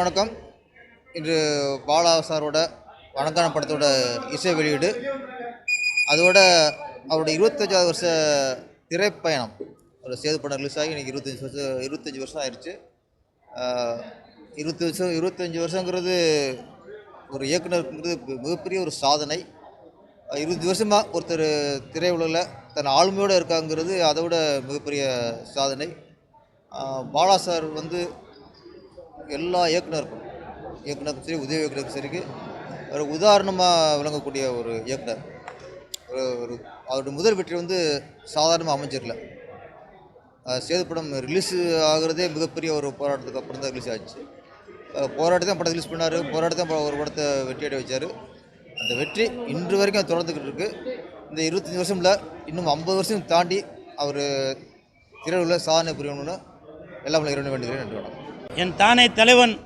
வணக்கம். இன்று பாலா சாரோட வணக்கான படத்தோட இசை வெளியீடு. அதோட அவரோட இருபத்தஞ்சாவது வருஷ திரைப்பயணம். ஒரு சேது படம் ரிலீஸ் ஆகி இன்னைக்கு இருபத்தஞ்சி வருஷம் இருபத்தஞ்சி வருஷம் ஆயிடுச்சு இருபத்தி வருஷம் இருபத்தஞ்சி வருஷங்கிறது ஒரு இயக்குனருக்குங்கிறது மிகப்பெரிய ஒரு சாதனை. இருபது வருஷமாக ஒருத்தர் திரையுலகில் தன் ஆளுமையோடு இருக்காங்கிறது அதை விட மிகப்பெரிய சாதனை. பாலா சார் வந்து எல்லா இயக்குனருக்கும் இயக்குனருக்கும் சரி உதவி இயக்குனருக்கும் சரி ஒரு உதாரணமாக விளங்கக்கூடிய ஒரு இயக்குனர். ஒரு ஒரு அவருடைய முதல் வெற்றி வந்து சாதாரணமாக அமைஞ்சிடல சேது படம் ரிலீஸ் ஆகிறதே மிகப்பெரிய ஒரு போராட்டத்துக்கு அப்புறம் தான் ரிலீஸ் ஆச்சு. அஹ் தான் படம் ரிலீஸ் பண்ணார். போராட்டத்தை படம் ஒரு படத்தை வெற்றியாடி வச்சார். அந்த வெற்றி இன்று வரைக்கும் தொடர்ந்துக்கிட்டு இருக்குது இந்த இருபத்தஞ்சி வருஷமில் இன்னும் ஐம்பது வருஷம் தாண்டி அவர் திரையுள்ள சாதனை புரியணும்னு எல்லாம் இறைவனை வேண்டுகிறேன் நன்றி வணக்கம். என் தானே தலைவன்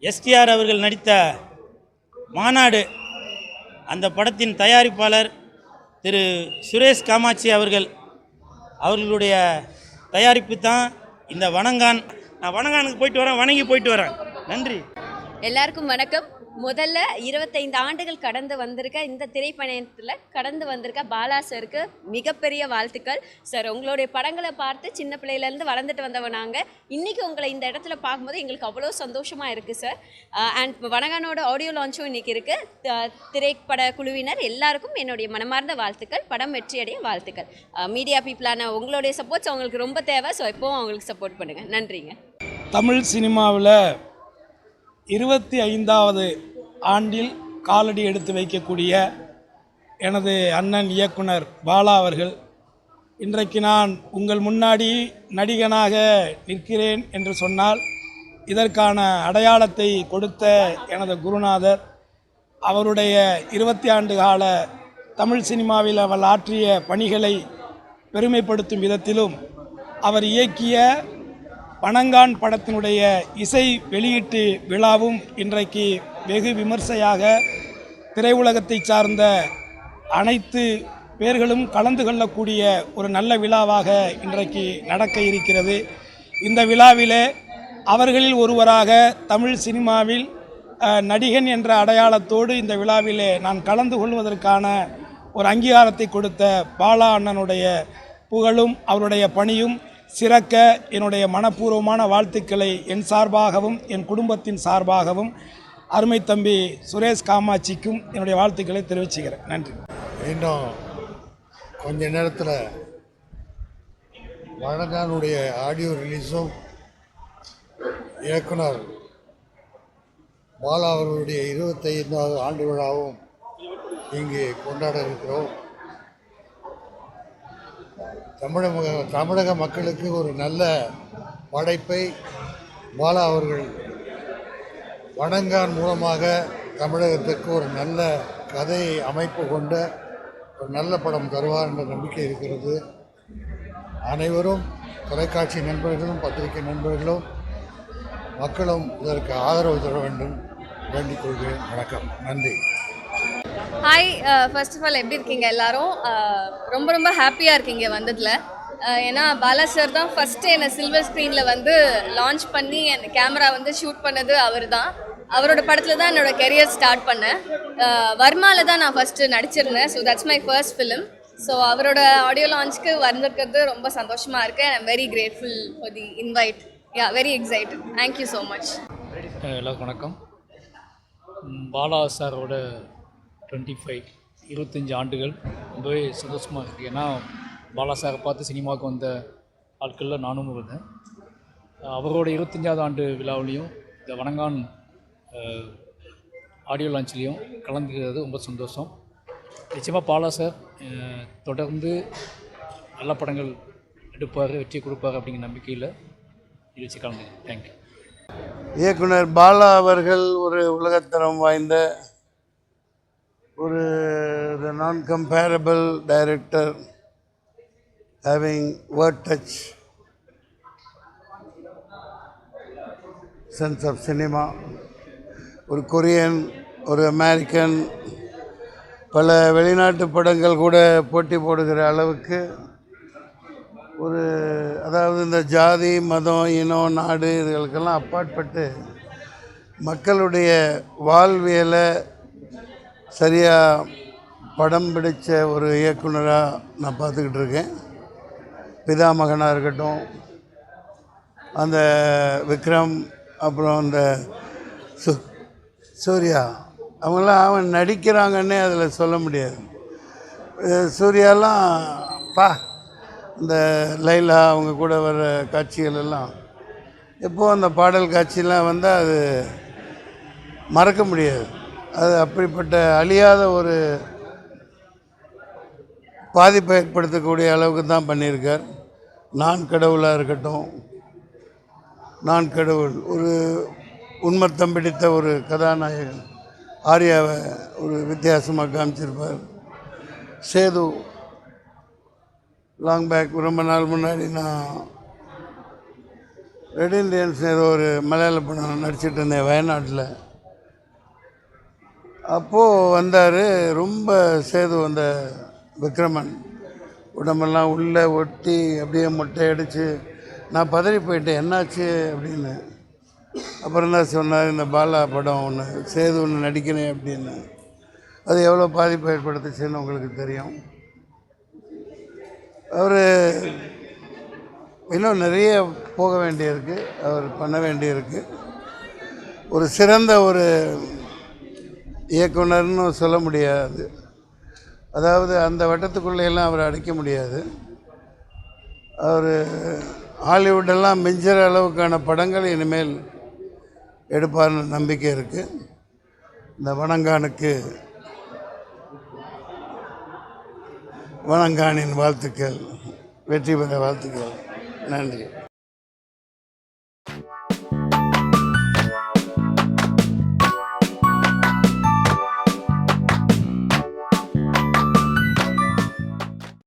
எஸ்டிஆர் அவர்கள் நடித்த மாநாடு. அந்த படத்தின் தயாரிப்பாளர் திரு சுரேஷ் காமாட்சி அவர்கள். அவர்களுடைய தயாரிப்பு தான் இந்த வணங்கான். நான் வணங்கானுக்கு போயிட்டு வரேன் வணங்கி போயிட்டு வரேன். நன்றி. எல்லாருக்கும் வணக்கம். முதல்ல இருபத்தைந்து ஆண்டுகள் கடந்து வந்திருக்க இந்த திரைப்பயணத்தில் கடந்து வந்திருக்க பாலா சருக்கு மிகப்பெரிய வாழ்த்துக்கள். சார் உங்களுடைய படங்களை பார்த்து சின்ன பிள்ளையிலேருந்து வளர்ந்துட்டு வந்தவ நாங்கள் இன்றைக்கி உங்களை இந்த இடத்துல பார்க்கும்போது எங்களுக்கு அவ்வளோ சந்தோஷமாக இருக்குது சார் அண்ட் uh, வணங்கானோட ஆடியோ லான்ச்சும் இன்றைக்கி இருக்குது திரைப்பட குழுவினர் எல்லாருக்கும் என்னுடைய மனமார்ந்த வாழ்த்துக்கள் படம் வெற்றியடைய வாழ்த்துக்கள். Uh, மீடியா பீப்புளான உங்களுடைய சப்போர்ட்ஸ் அவங்களுக்கு ரொம்ப தேவை ஸோ எப்போவும் அவங்களுக்கு சப்போர்ட் பண்ணுங்கள் நன்றிங்க. தமிழ் சினிமாவில் இருபத்தி ஐந்தாவது ஆண்டில் காலடி எடுத்து வைக்கக்கூடிய எனது அண்ணன் இயக்குனர் பாலா அவர்கள் இன்றைக்கு நான் உங்கள் முன்னாடி நடிகனாக நிற்கிறேன் என்று சொன்னால் இதற்கான அடையாளத்தை கொடுத்த எனது குருநாதர் அவருடைய இருபத்தி ஆண்டு கால தமிழ் சினிமாவில் அவள் ஆற்றிய பணிகளை பெருமைப்படுத்தும் விதத்திலும் அவர் இயக்கிய பனங்கான் படத்தினுடைய இசை வெளியீட்டு விழாவும் இன்றைக்கு வெகு விமர்சையாக திரையுலகத்தை சார்ந்த அனைத்து பேர்களும் கலந்து கொள்ளக்கூடிய ஒரு நல்ல விழாவாக இன்றைக்கு நடக்க இருக்கிறது. இந்த விழாவிலே அவர்களில் ஒருவராக தமிழ் சினிமாவில் நடிகன் என்ற அடையாளத்தோடு இந்த விழாவிலே நான் கலந்து கொள்வதற்கான ஒரு அங்கீகாரத்தை கொடுத்த பாலா அண்ணனுடைய புகழும் அவருடைய பணியும் சிறக்க என்னுடைய மனப்பூர்வமான வாழ்த்துக்களை என் சார்பாகவும் என் குடும்பத்தின் சார்பாகவும் அருமை தம்பி சுரேஷ் காமாட்சிக்கும் என்னுடைய வாழ்த்துக்களை தெரிவிச்சுக்கிறேன். நன்றி. இன்னும் கொஞ்ச நேரத்தில் வழங்கானுடைய ஆடியோ ரிலீஸும் இயக்குனர் பாலா அவர்களுடைய இருபத்தைந்தாவது ஆண்டு விழாவும் இங்கே கொண்டாட இருக்கிறோம். தமிழக தமிழக மக்களுக்கு ஒரு நல்ல படைப்பை பாலா அவர்கள் வணங்கான் மூலமாக தமிழகத்துக்கு ஒரு நல்ல கதை அமைப்பு கொண்ட ஒரு நல்ல படம் தருவார் என்ற நம்பிக்கை இருக்கிறது. அனைவரும் தொலைக்காட்சி நண்பர்களும் பத்திரிகை நண்பர்களும் மக்களும் இதற்கு ஆதரவு தர வேண்டும். வேண்டிக் கொள்கிறேன். வணக்கம். நன்றி. ஹாய் ஃபர்ஸ்ட் ஆஃப் ஆல் எப்படி இருக்கீங்க எல்லாரும்? Uh, ரொம்ப ரொம்ப ஹாப்பியாக இருக்கீங்க வந்ததில். Uh, ஏன்னா பாலா சார் தான் ஃபஸ்ட்டு என்னை சில்வர் ஸ்க்ரீனில் வந்து லான்ச் பண்ணி என் கேமரா வந்து ஷூட் பண்ணது அவர் தான் அவரோட படத்தில் தான் என்னோட கெரியர் ஸ்டார்ட் பண்ணேன். Uh, வர்மாவில் தான் நான் first நடிச்சிருந்தேன். So that's my first film so அவரோட ஆடியோ லான்ச்சுக்கு வந்திருக்கிறது ரொம்ப சந்தோஷமாக இருக்குது I'm very grateful for the invite yeah very excited thank you so much எல்லாருக்கும் வணக்கம். பாலா சாரோட டுவெண்ட்டி ஃபைவ் இருபத்தஞ்சி ஆண்டுகள் ரொம்பவே சந்தோஷமாக இருக்குது ஏன்னா பாலா சாரை பார்த்து சினிமாவுக்கு வந்த ஆட்களில் நானும் இருந்தேன். அவரோட இருபத்தஞ்சாவது ஆண்டு விழாவிலையும் இந்த வணங்கான் ஆடியோ லான்ச்லேயும் கலந்துக்கிறது ரொம்ப சந்தோஷம். நிச்சயமாக பாலா சார் தொடர்ந்து நல்ல படங்கள் எடுப்பார் வெற்றி கொடுப்பார் அப்படிங்கிற நம்பிக்கையில் நிகழ்ச்சி கலந்து தேங்க்யூ இயக்குனர் பாலா அவர்கள் ஒரு உலகத்தரம் வாய்ந்த ஒரு நான் comparable director having world touch sense of cinema ஒரு கொரியன் ஒரு அமெரிக்கன் பல வெளிநாட்டு படங்கள் கூட போட்டி போடுகிற அளவுக்கு ஒரு அதாவது இந்த ஜாதி மதம் இனம் நாடு இதுகளுக்கெல்லாம் அப்பாற்பட்டு மக்களுடைய வாழ்வியலை சரியாக படம் பிடித்த ஒரு இயக்குனராக நான் பார்த்துக்கிட்டு இருக்கேன். பிதாமகனாக இருக்கட்டும் அந்த விக்ரம் அப்புறம் அந்த சு சூர்யா அவங்களாம் அவன் நடிக்கிறாங்கன்னே அதில் சொல்ல முடியாது. சூர்யாலாம் பா இந்த லைலா அவங்க கூட வர காட்சிகள் எல்லாம் எப்போது அந்த பாடல் காட்சியெலாம் வந்தால் அது மறக்க முடியாது. அது அப்படிப்பட்ட அழியாத ஒரு பாதிப்பை ஏற்படுத்தக்கூடிய அளவுக்கு தான் பண்ணியிருக்கார். நான் கடவுளாக இருக்கட்டும் நான் கடவுள் ஒரு உண்மத்தம் பிடித்த ஒரு கதாநாயகன் ஆர்யாவை ஒரு வித்தியாசமாக காமிச்சிருப்பார். சேது லாங் பேக் ரொம்ப நாள் முன்னாடி நான் ரெட் இண்டியன்ஸ் ஏதோ ஒரு மலையாள படம் நடிச்சிட்டு இருந்தேன் வயநாட்டில். அப்போது வந்தார் ரொம்ப சேது அந்த விக்ரமன். உடம்பெல்லாம் உள்ளே ஒட்டி அப்படியே மொட்டை அடித்து நான் பதறி போயிட்டேன் என்னாச்சு? அப்படின்னு. அப்புறம் தான் சொன்னார் இந்த பாலா படம் ஒன்று சேது ஒன்று நடிக்கிறேன் அப்படின்னு. அது எவ்வளோ பாதிப்பு ஏற்படுத்துச்சுன்னு உங்களுக்கு தெரியும். அவர் இன்னும் நிறைய போக வேண்டியிருக்கு அவர் பண்ண வேண்டியிருக்கு. ஒரு சிறந்த ஒரு இயக்குனர்னு சொல்ல முடியாது. அதாவது அந்த வட்டத்துக்குள்ளேயெல்லாம் அவரை அடைக்க முடியாது. அவர் ஹாலிவுட்டெல்லாம் மிஞ்சிற அளவுக்கான படங்கள் இனிமேல் எடுப்பார்னு நம்பிக்கை இருக்குது இந்த வணங்கானுக்கு வணங்கானின் வாழ்த்துக்கள் வெற்றி பெற வாழ்த்துக்கள். நன்றி.